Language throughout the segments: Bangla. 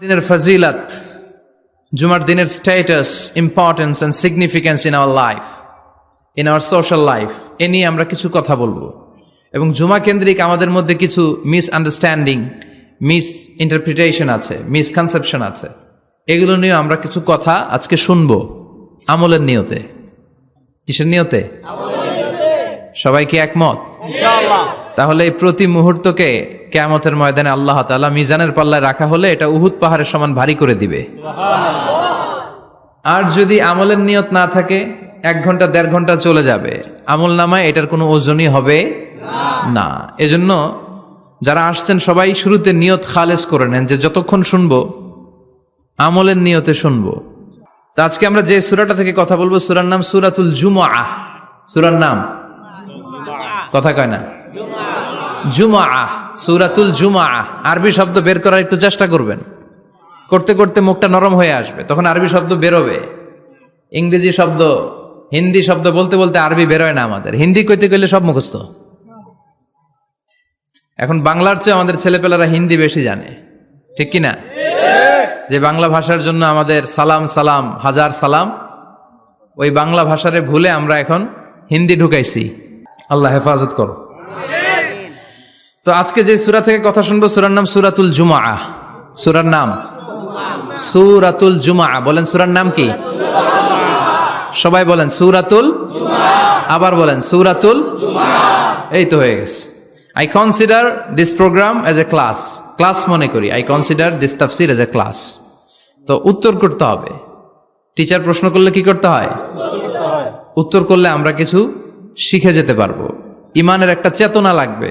দিনের ফজিলত জুমার দিনের status importance and significance in our life in our social life এ নিয়ে আমরা কিছু কথা বলব। এবং জুমা কেন্দ্রিক আমাদের মধ্যে কিছু মিস আন্ডারস্ট্যান্ডিং মিস ইন্টারপ্রিটেশন আছে মিসকনসেপশন আছে। এগুলো নিয়ে আমরা কিছু কথা আজকে শুনব আমলের নিয়তে। কিসের নিয়তে? সবাই কি একমত? তাহলে এই প্রতি মুহূর্তকে কেয়ামতের ময়দানে আল্লাহ তাআলা মিজানের পাল্লায় রাখা হলে এটা উহুদ পাহাড়ের সমান ভারী করে দিবে। আর যদি আমলের নিয়ত না থাকে, এক ঘণ্টা, দেড় ঘণ্টা চলে যাবে। আমল নামায় এটার কোনো ওজনই হবে না। এজন্য যারা আসছেন, সবাই শুরুতে নিয়ত খালেজ করে নেন যে যতক্ষণ শুনব, আমলের নিয়তে শুনব। তো আজকে আমরা যে সুরাটা থেকে কথা বলব, সুরার নাম সুরাতুল জুমা সুরার নাম? কথা কয় না? জুমা সুরাতুল জুমা আরবি শব্দ বের করার একটু চেষ্টা করবেন। করতে করতে মুখটা নরম হয়ে আসবে, তখন আরবি শব্দ বেরোবে। ইংরেজি শব্দ, হিন্দি শব্দ বলতে বলতে আরবি বেরোয় না আমাদের। হিন্দি কইতে গেলে সব মুখস্থ। এখন বাংলার চেয়ে আমাদের ছেলেপেলারা হিন্দি বেশি জানে। ঠিক কি না যে বাংলা ভাষার জন্য আমাদের সালাম সালাম, হাজার সালাম, ওই বাংলা ভাষারে ভুলে আমরা এখন হিন্দি ঢুকাইছি। আল্লাহ হেফাজত করো। তো আজকে যে সূরা থেকে কথা শুনব, সুরার নাম সুরাতুল জুমা সুরার নাম? সুরাতুল জুমা বলেন সুরার নাম কি? সবাই বলেন, সুরাতুল আবার বলেন, সুরাতুল এই তো হয়ে গেছে। I consider this program as a class class মনে করি। আই কনসিডার দিস তাফসির এজ এ ক্লাস তো উত্তর করতে হবে। টিচার প্রশ্ন করলে কি করতে হয়? উত্তর করলে আমরা কিছু শিখে যেতে পারব। ইমানের একটা চেতনা লাগবে।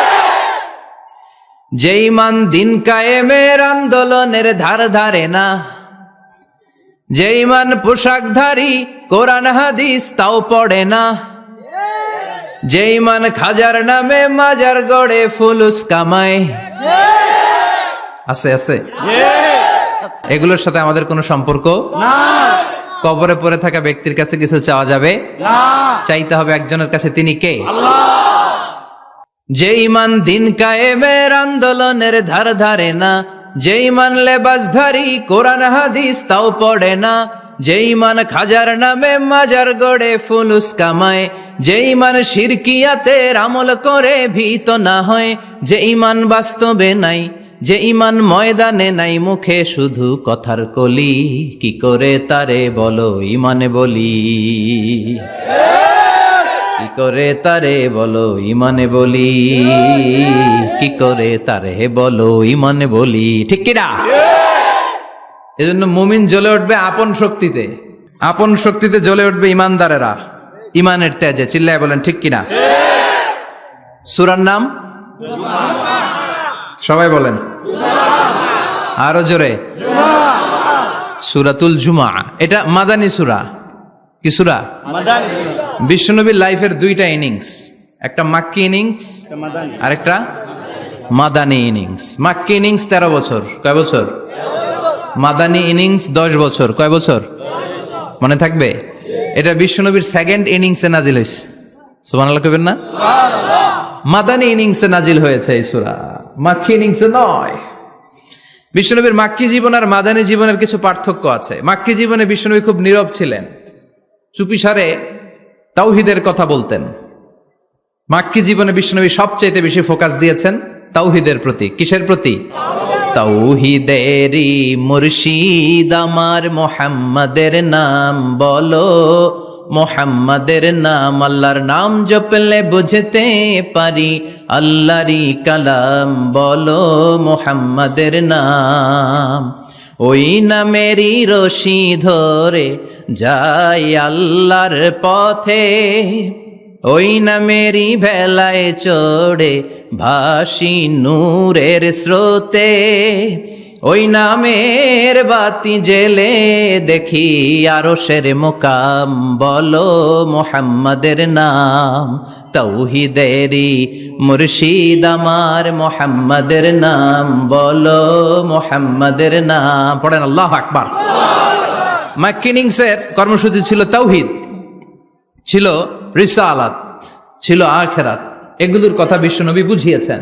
যে ইমান দিন কায়েমের আন্দোলনের ধার ধারে না যে ইমান পোশাকধারী কোরআন হাদিস তাও পড়ে না যে ইমান খাজার নামে মাজার গড়ে ফুলুস কামায়। আছে আছে? এগুলোর সাথে আমাদের কোনো সম্পর্ক কবরে পড়ে থাকা ব্যক্তির কাছে কিছু চাওয়া যাবে? চাইতে হবে একজনের কাছে তিনি কে? যে ইমান দিন কায়েমের আন্দোলনের ধার ধারে না, যে ইমান লেবাসধারী কোরআন হাদিস তাও পড়ে না, যে ইমান খাজার নামে মাজার গড়ে ফুলুস কামায়, যে ইমান শিরকিয়াতের আমল করে ভীত না হয়, যে ইমান বাস্তবে নাই, যে ইমান ময়দানে নাই, মুখে শুধু কথার কলি, কি করে তারে বলো ইমানে বলি? কি করে তারে বলো ইমানে বলি? কি করে তারে বলো ইমানে বলি? ঠিক কিনা? এজন্য মুমিন জ্বলে উঠবে আপন শক্তিতে। আপন শক্তিতে জ্বলে উঠবে ইমানদারেরা। ইমানের তেজে। চিল্লায় বলেন, ঠিক কিনা? সুরার নাম? সবাই বলেন। আরও জোরে। সুরাতুল জুমা। এটা মাদানী সুরা। কি সুরা? বিশ্বনবীর লাইফের দুইটা ইনিংস। একটা মাক্কি ইনিংস আর একটা মাদানী ইনিংস। মাক্কি ইনিংস তেরো বছর, কয় বছর? মাদানী ইনিংস দশ বছর, কয় বছর? মনে থাকবে? এটা বিশ্বনবীর সেকেন্ড ইনিংসে নাজিল হয়েছে। সুবহানাল্লাহ কইবেন না? মাদানী ইনিংসে নাজিল হয়েছে এই সূরা। মাক্কি ইনিংসে নয়। বিশ্বনবীর মাক্কি জীবন আর মাদানী জীবনের কিছু পার্থক্য আছে। মাক্কি জীবনে বিশ্বনবী খুব নীরব ছিলেন। চুপিসারে তাওহিদের কথা বলতেন। মাক্কি জীবনে বিশ্বনবী সবচাইতে বেশি ফোকাস দিয়েছেন তাওহিদের প্রতি। কিসের প্রতি? তাওহিদেরই মুর্শিদ আমার, মোহাম্মদের নাম বলো। মোহাম্মদের নাম আল্লাহর নাম জপলে বুঝতে পারি। আল্লাহরই কালাম বলো, মোহাম্মদের নাম। ওই নামেরই রশি ধরে যাই আল্লাহর পথে। ওই নামেরই ভেলায় চড়ে ভাসি নূরের স্রোতে। ওই নামের বাতি জেলে দেখি আরও শের মোকাম, বলো মোহাম্মদের নাম, তৌহিদেরি মুর্শিদ আমার মোহাম্মদের নাম, বলো মোহাম্মদের নাম। পড়েন আল্লাহ আকবার। ম্যাকিনিংসের কর্মসূচি ছিল তৌহিদ, ছিল রিসালাত, ছিল আখেরাত। এগুলোর কথা বিশ্বনবী বুঝিয়েছেন।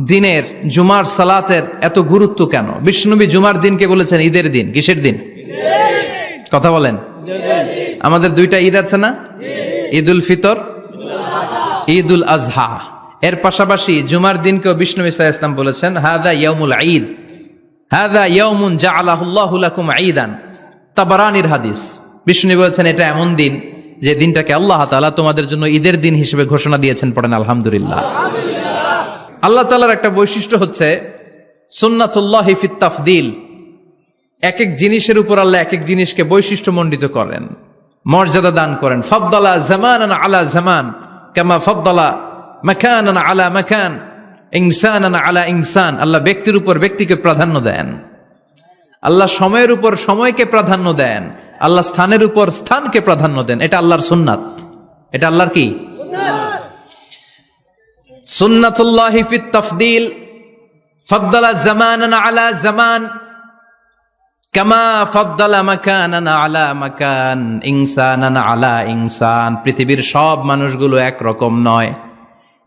দিনের জুমার সালাতের এত গুরুত্ব কেন? বিষ্ণুবী জুমার দিনকে বলেছেন, ঈদের দিন। কিসের দিন? কথা বলেন। আমাদের দুইটা ঈদ আছে না? ঈদ উল ফিতর ঈদ উল আজহা। এর পাশাপাশি জুমার দিনকেও বিষ্ণু ইসা ইসলাম বলেছেন হাদা ইয়ামুল ঈদ। হাদা ইয়ামুন জা আলাহুল্লাহু লাকুম ঈদান। তাবারানির হাদিস। বিষ্ণু বলেছেন, এটা এমন দিন যে দিনটাকে আল্লাহ তাআলা তোমাদের জন্য ঈদের দিন হিসেবে ঘোষণা দিয়েছেন। পড়েন, আলহামদুলিল্লাহ। আল্লাহ তালার একটা বৈশিষ্ট্য হচ্ছে সুন্নাতুল্লাহ ফিত তাফদিল। এক এক জিনিসের উপর আল্লাহ এক এক জিনিসকে বৈশিষ্ট্য মণ্ডিত করেন, মর্যাদা দান করেন। ফবদলা জামান আলা জামান কামা ফবদলা মাকান আলা মাকান ইনসান আলা ইনসান। আল্লাহ ব্যক্তির উপর ব্যক্তিকে প্রাধান্য দেন। আল্লাহ সময়ের উপর সময়কে প্রাধান্য দেন। আল্লাহ স্থানের উপর স্থানকে প্রাধান্য দেন। এটা আল্লাহর সুন্নাত। এটা আল্লাহর কি? তাফদিল আলা কামা আলা মাকান ইনসান। পৃথিবীর সব মানুষগুলো এক রকম নয়,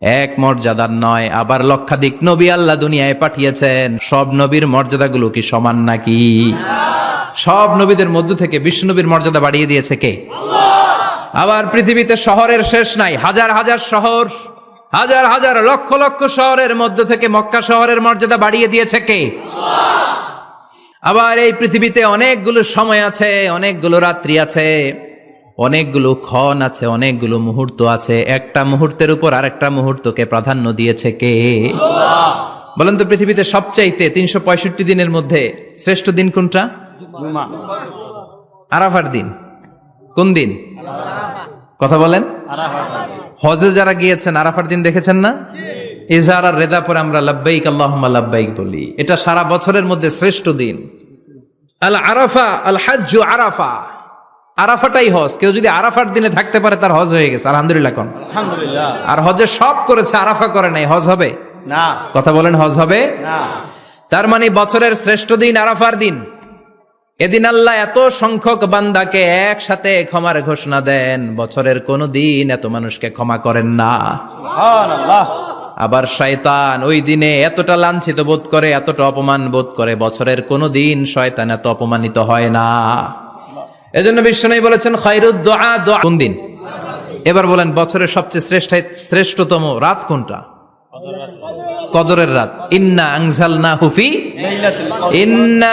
এক মর্যাদার নয়। আবার লক্ষাধিক নবী আল্লাহ দুনিয়ায় পাঠিয়েছেন। সব নবীর মর্যাদাগুলো কি সমান নাকি? সব নবীদের মধ্য থেকে বিষ্ণু নবীর মর্যাদা বাড়িয়ে দিয়েছে কে? আবার পৃথিবীতে শহরের শেষ নাই, হাজার হাজার শহর হাজার হাজার লক্ষ লক্ষ শহরের মধ্য থেকে মক্কা শহরের মর্যাদা বাড়িয়ে দিয়েছে কে? আবার এই পৃথিবীতে অনেকগুলো সময় আছে অনেকগুলো রাত্রি আছে অনেকগুলো ক্ষণ আছে অনেকগুলো মুহূর্ত আছে। একটা মুহূর্তের উপর আর আরেকটা মুহূর্তকে প্রাধান্য দিয়েছে কে? বলেন তো পৃথিবীতে সবচাইতে তিনশো পঁয়ষট্টি দিনের মধ্যে শ্রেষ্ঠ দিন কোনটা? আরাফার দিন। কোন দিন? কথা বলেন। হজে যারা গিয়েছেন আরাফার দিন দেখেছেন না? ইজহার আর রেদা পরে আমরা লাব্বাইক আল্লাহুম্মা লাব্বাইক বলি। এটা সারা বছরের মধ্যে শ্রেষ্ঠ দিন। আল আরাফা আল হাজ্জু আরাফা। আরাফাটাই হজ। কেউ যদি আরাফার দিনে থাকতে পারে তার হজ হয়ে গেছে। আলহামদুলিল্লাহ কোন আলহামদুলিল্লাহ। আর হজে সব করেছে আরাফা করে নাই। হজ হবে? না। কথা বলেন হজ হবে? না। তার মানে বছরের শ্রেষ্ঠ দিন আরাফার দিন। এদিন আল্লাহ এত সংখ্যক বান্দাকে একসাথে ক্ষমার ঘোষণা দেন বছরের কোন দিন এত মানুষকে ক্ষমা করেন না। আবার শয়তান ওই দিনে এতটা লাঞ্ছিত বোধ করে এতটা অপমান বোধ করে বছরের কোনো দিন শয়তান এত অপমানিত হয় না। এজন্য বিশ্বনবী বলেছেন খৈরুদ দোয়া দোয়া। কোন দিন? এবার বলেন বছরের সবচেয়ে শ্রেষ্ঠ শ্রেষ্ঠতম রাত কোনটা? কদরের রাত। ইন্না আংজাল না হুফি ইন্না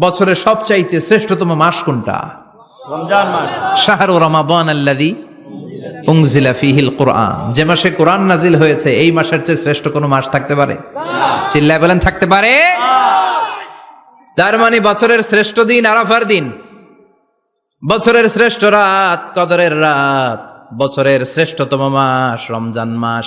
বছরের সবচাইতে শ্রেষ্ঠতম মাস কোনটা? মাস। শাহরু রমাবান আল্লাদি উংজিলা ফিহিল কোরআন। যে মাসে কোরআন নাজিল হয়েছে এই মাসের চেয়ে শ্রেষ্ঠ কোনো মাস থাকতে পারে? চিল্লায় বলেন থাকতে পারে। তার মানে বছরের শ্রেষ্ঠ দিন আরাফার দিন। বছরের শ্রেষ্ঠ রাত কদরের রাত। বছরের শ্রেষ্ঠতম মাস রমজান মাস।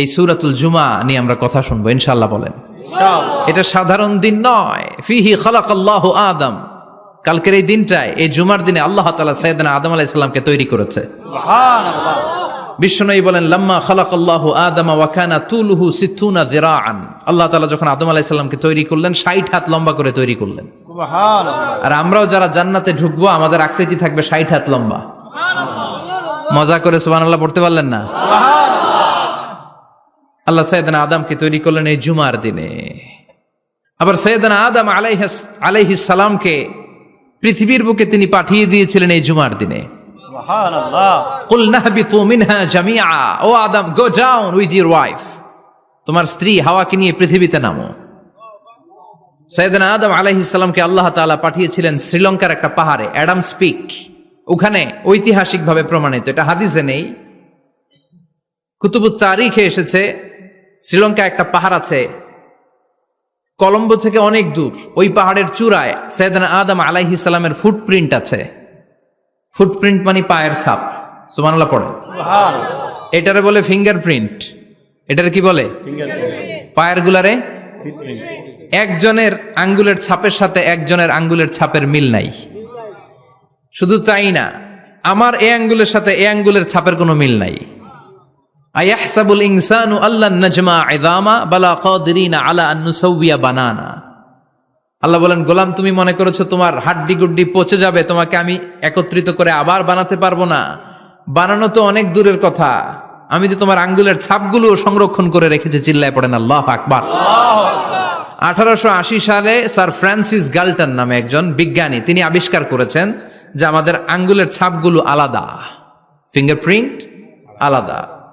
এই সুরাতুল জুমা নিয়ে আমরা কথা শুনব ইনশাল্লাহ বলেন। এটা সাধারণ দিন নয়। ফিহি খালাকাল্লাহু আদম। কালকের এই দিনটায় এই জুমার দিনে আল্লাহ তালা সাইয়েদনা আদম আলাইহিস সালামকে তৈরি করেছে। বিশ্বনবী বলেন লাম্মা খালাকাল্লাহু আদম ওয়া কানা তুলুহু সিত্তুনা যিরাআন। আল্লাহ তাআলা যখন আদম আলাইহিস সালামকে তৈরি করলেন 60 হাত লম্বা করে তৈরি করলেন। আর আমরাও যারা জান্নাতে ঢুকবো আমাদের আকৃতি থাকবে 60 হাত লম্বা। মজা করে সুবহানাল্লাহ পড়তে পারলেন না? আল্লাহ সৈয়দনা আদমকে তৈরি করলেন এই জুমার দিনে। আবার সৈয়দনা আদম আলাইহিস আলাইহিস সালামকে পৃথিবীর বুকে তিনি পাঠিয়ে দিয়েছিলেন এই জুমার দিনে। কুল নাহবিতু মিনহা জামিআ। ও Adam go down with your wife. তোমার স্ত্রী হাওয়াকে নিয়ে পৃথিবীতে নামো। সৈয়দনা আদম আলাইহিস সালামকে আল্লাহ তাআলা পাঠিয়েছিলেন শ্রীলঙ্কার একটা পাহাড়ে অ্যাডাম স্পিক ওখানে ঐতিহাসিকভাবে প্রমাণিত এটা হাদিসে নেই। কুতুবুত তারিখে এসেছে শ্রীলঙ্কা একটা পাহাড় আছে। কলম্বো থেকে অনেক দূর। ওই পাহাড়ের চূড়ায় সৈয়দনা আদম আলাইহিস সালামের ফুটপ্রিন্ট আছে। ফুটপ্রিন্ট মানে পায়ের ছাপ। সুবহানাল্লাহ পড়ে। এটারে বলে ফিঙ্গারপ্রিন্ট এটারে কি বলে? পায়ের গুলারে? একজনের আঙ্গুলের ছাপের সাথে একজনের আঙ্গুলের ছাপের মিল নাই। শুধু তাই না আমার এ আঙ্গুলের সাথে এ আঙ্গুলের ছাপের কোনো মিল নাই। আয়াহসাবুল ইনসানু আল্লাহ নাজমা ইদামা বালা কাদিরিনা আলা আন নুসাউবিয়া বানানা আল্লাহ বলেন, গোলাম, তুমি মনে করেছ তোমার হাড্ডি গুড্ডি পচে যাবে, তোমাকে আমি একত্রিত করে আবার বানাতে পারব না। বানানো তো অনেক দূরের কথা। আমি তো তোমার আঙ্গুলের ছাপগুলো সংরক্ষণ করে রেখেছি, চিল্লায় পড়েন আল্লাহ আকবার। আঠারোশো আশি সালে স্যার ফ্রান্সিস গাল্টন নামে একজন বিজ্ঞানী, তিনি আবিষ্কার করেছেন যে আমাদের আঙ্গুলের ছাপগুলো আলাদা। ফিঙ্গারপ্রিন্ট আলাদা।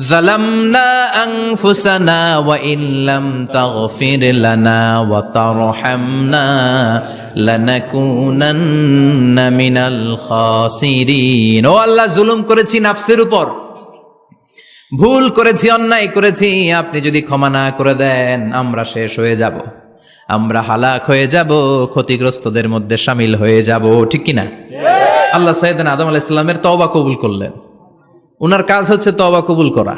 ظلمنا أنفسنا وإن لم تغفر لنا وترحمنا لنكونن من الخاسرين ও আল্লাহ জুলুম করেছি নাফসের উপর ভুল করেছি অন্যায় করেছি আপনি যদি ক্ষমা না করে দেন আমরা শেষ হয়ে যাব আমরা হালাক হয়ে যাব ক্ষতিগ্রস্তদের মধ্যে সামিল হয়ে যাব ঠিক কি না আল্লাহ সাইদান আদম আলাহ ইসলামের তওবা কবুল করলেন ওনার কাজ হচ্ছে তওবা কবুল করা।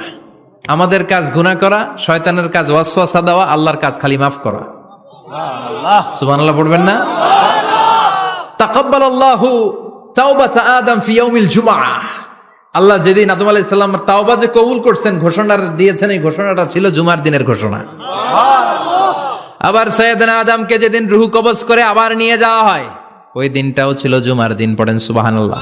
আমাদের কাজ গুনাহ করা শয়তানের কাজ ওয়াসওয়াসা দেওয়া আল্লাহর কাজ খালি মাফ করা। আল্লাহ সুবহানাল্লাহ পড়বেন না? তাকাব্বাল আল্লাহু তাওবাতা আদম ফি ইয়াউমিল জুমআহ। আল্লাহ যেদিন আদম আলাইহিস সালাম তাওবা যে কবুল করছেন ঘোষণা দিয়েছেন এই ঘোষণাটা ছিল জুমার দিনের ঘোষণা। আবার সৈয়দনা আদমকে যেদিন রুহু কবজ করে আবার নিয়ে যাওয়া হয় ওই দিনটাও ছিল জুমার দিন পড়েন সুবহানাল্লাহ।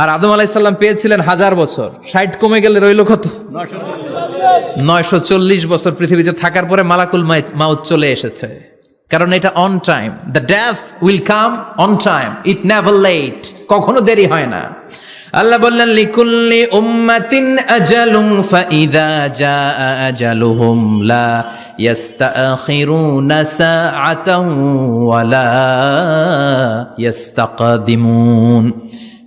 আর আদম আলাইসাল্লাম পেয়েছিলেন হাজার বছর। ষাট কমে গেলে রইল কত? নয়শো চল্লিশ বছর পৃথিবীতে থাকার পরে মালাকুল মাউত চলে এসেছে। কারণ এটা on time the death will come on time it never late কখনো দেরি হয় না। আল্লাহ বললেন, লিকুল্লি উম্মাতিন আজালুম ফাইদা জাআ আজালুহুম লা ইস্তাখিরুনা সাআতাও ওয়ালা ইস্তাকদিমুন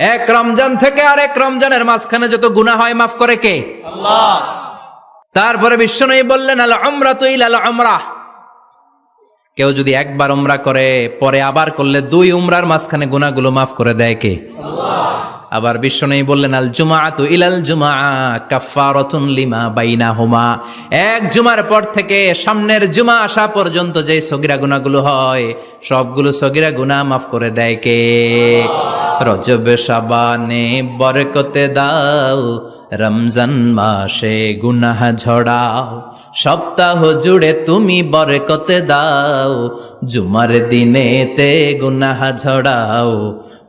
এক রমজান থেকে আর এক রমজানের মাঝখানে যত গুনাহ হয় মাফ করে কে? তারপরে বিশ্বনয়ী বললেন আল আমরা তুই আল আমরা কেউ যদি একবার উমরা করে পরে আবার করলে দুই উমরার মাঝখানে গুণাগুলো মাফ করে দেয় কে? আবার বিশ্বনবী বললেন, আল জুমাআতু ইলাল জুমা কাফফারাতুন লিমা বাইনাহুমা। এক জুমার পর থেকে সামনের জুমা আসা পর্যন্ত যে সগিরা গুনাহগুলো হয়, সবগুলো সগিরা গুনাহ মাফ করে দেয় কে? রজব শাবানে বরকতে দাও, রমজান মাসে গুনাহ ঝড়াও, সপ্তাহ জুড়ে তুমি বরকতে দাও, জুমার দিনেতে গুনাহ ঝড়াও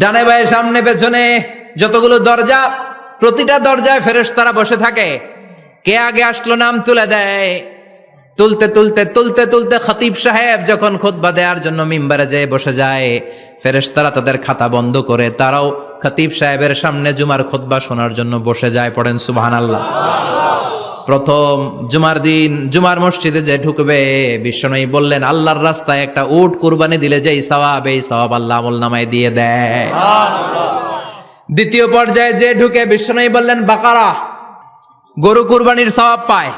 ডানে বায়ে সামনে, পেছনে যতগুলো দরজা, প্রতিটা দরজায় ফেরেশ তারা বসে থাকে। কে আগে আসলো নাম তুলে দেয়? তুলতে তুলতে তুলতে তুলতে খতিব সাহেব যখন খুতবা দেওয়ার জন্য মিম্বারে যেয়ে বসে যায়, ফেরেশতারা তাদের খাতা বন্ধ করে তারাও খতিব সাহেবের সামনে জুমার খুতবা শোনার জন্য বসে যায়, পড়েন সুবহানাল্লাহ। প্রথম জুমার দিন জুমার মসজিদে যে ঢুকবে বিশ্বনয়ী বললেন আল্লাহর রাস্তায় একটা উট কুরবানি দিলে যেই সওয়াব এই সওয়াব আল্লাহ আমল নামায় দিয়ে দেয়। দ্বিতীয় পর্যায়ে যে ঢুকে বিশ্বনয়ী বললেন বাকারা গরু কুরবানির সওয়াব পায়।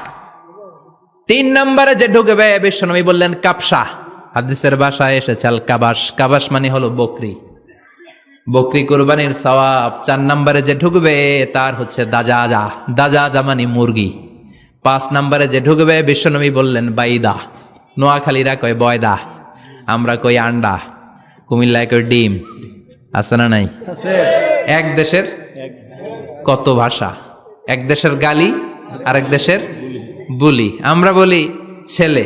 তিন নম্বরে যে ঢুকবে বিশ্বনবী বললেন কাপসা হাদিসের বাসায় এসেছে আল কাবাস কাবাস মানে হলো বকরি। বকরি কুরবানির সওয়াব চার নম্বরে যে ঢুকবে তার হচ্ছে দাজাজা। দাজাজা মানে মুরগি। পাঁচ নাম্বারে যে ঢুকবে বিশ্বনবী বললেন বাইদা। নোয়াখালীরা কয় বয়দা। আমরা কই আন্ডা। কুমিল্লায় কই ডিম। আছে না নাই? এক দেশের কত ভাষা? এক দেশের গালি আরেক দেশের বুলি। আমরা বলি ছেলে।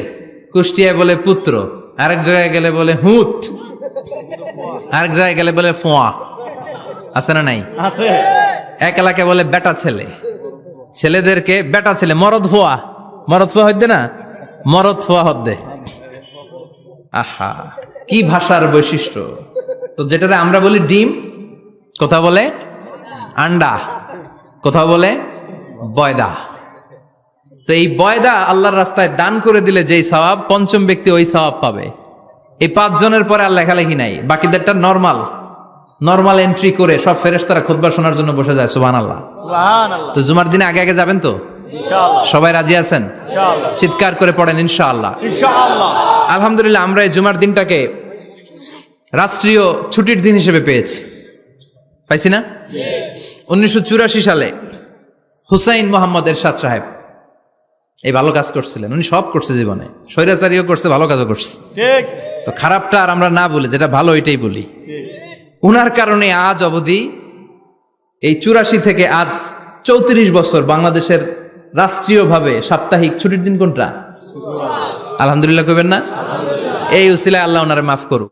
কুষ্টিয়ায় বলে পুত্র। আরেক জায়গায় গেলে বলে হুত। আরেক জায়গায় গেলে বলে ফোয়া। আছে না নাই? এক এলাকায় বলে বেটা ছেলে। ছেলেদেরকে, বেটা ছেলে, মরদ ফোয়া মরদ ফোয়া হদ্দে না? মরদ ফোয়া হদ্দে। আহা, কি ভাষার বৈশিষ্ট্য? তো যেটাতে আমরা বলি ডিম, কথা বলে আন্ডা, কথা বলে বয়দা। তো এই বয়দা আল্লাহর রাস্তায় দান করে দিলে যেই সওয়াব, পঞ্চম ব্যক্তি ওই সওয়াব পাবে। এই পাঁচজনের পরে আর লেখালেখি নাই, বাকিদেরটা নর্মাল নর্মাল এন্ট্রি করে সব ফেরেশতারা খুতবা শোনার জন্য বসে যায় সুবান আল্লাহ তো জুমার দিনে আগে আগে যাবেন তো? সবাই রাজি আছেন? চিৎকার করে পড়েন ইনশাআল্লাহ। আলহামদুলিল্লাহ আমরা এই জুমার দিনটাকে রাষ্ট্রীয় ছুটির দিন হিসেবে পেয়েছি। পাইছি না? উনিশশো চুরাশি সালে হুসাইন মোহাম্মদ এরশাদ সাহেব এই ভালো কাজ করছিলেন। উনি সব করছে জীবনে। স্বৈরাচারীও করছে ভালো কাজও করছে। তো খারাপটা আর আমরা না বলি যেটা ভালো এটাই বলি। উনার কারণে আজ অবধি এই চুরাশি থেকে আজ চৌত্রিশ বছর বাংলাদেশের রাষ্ট্রীয়ভাবে সাপ্তাহিক ছুটির দিন কোনটা? আলহামদুলিল্লাহ কবেন না? এই উসিলায় আল্লাহ ওনারে মাফ করুক।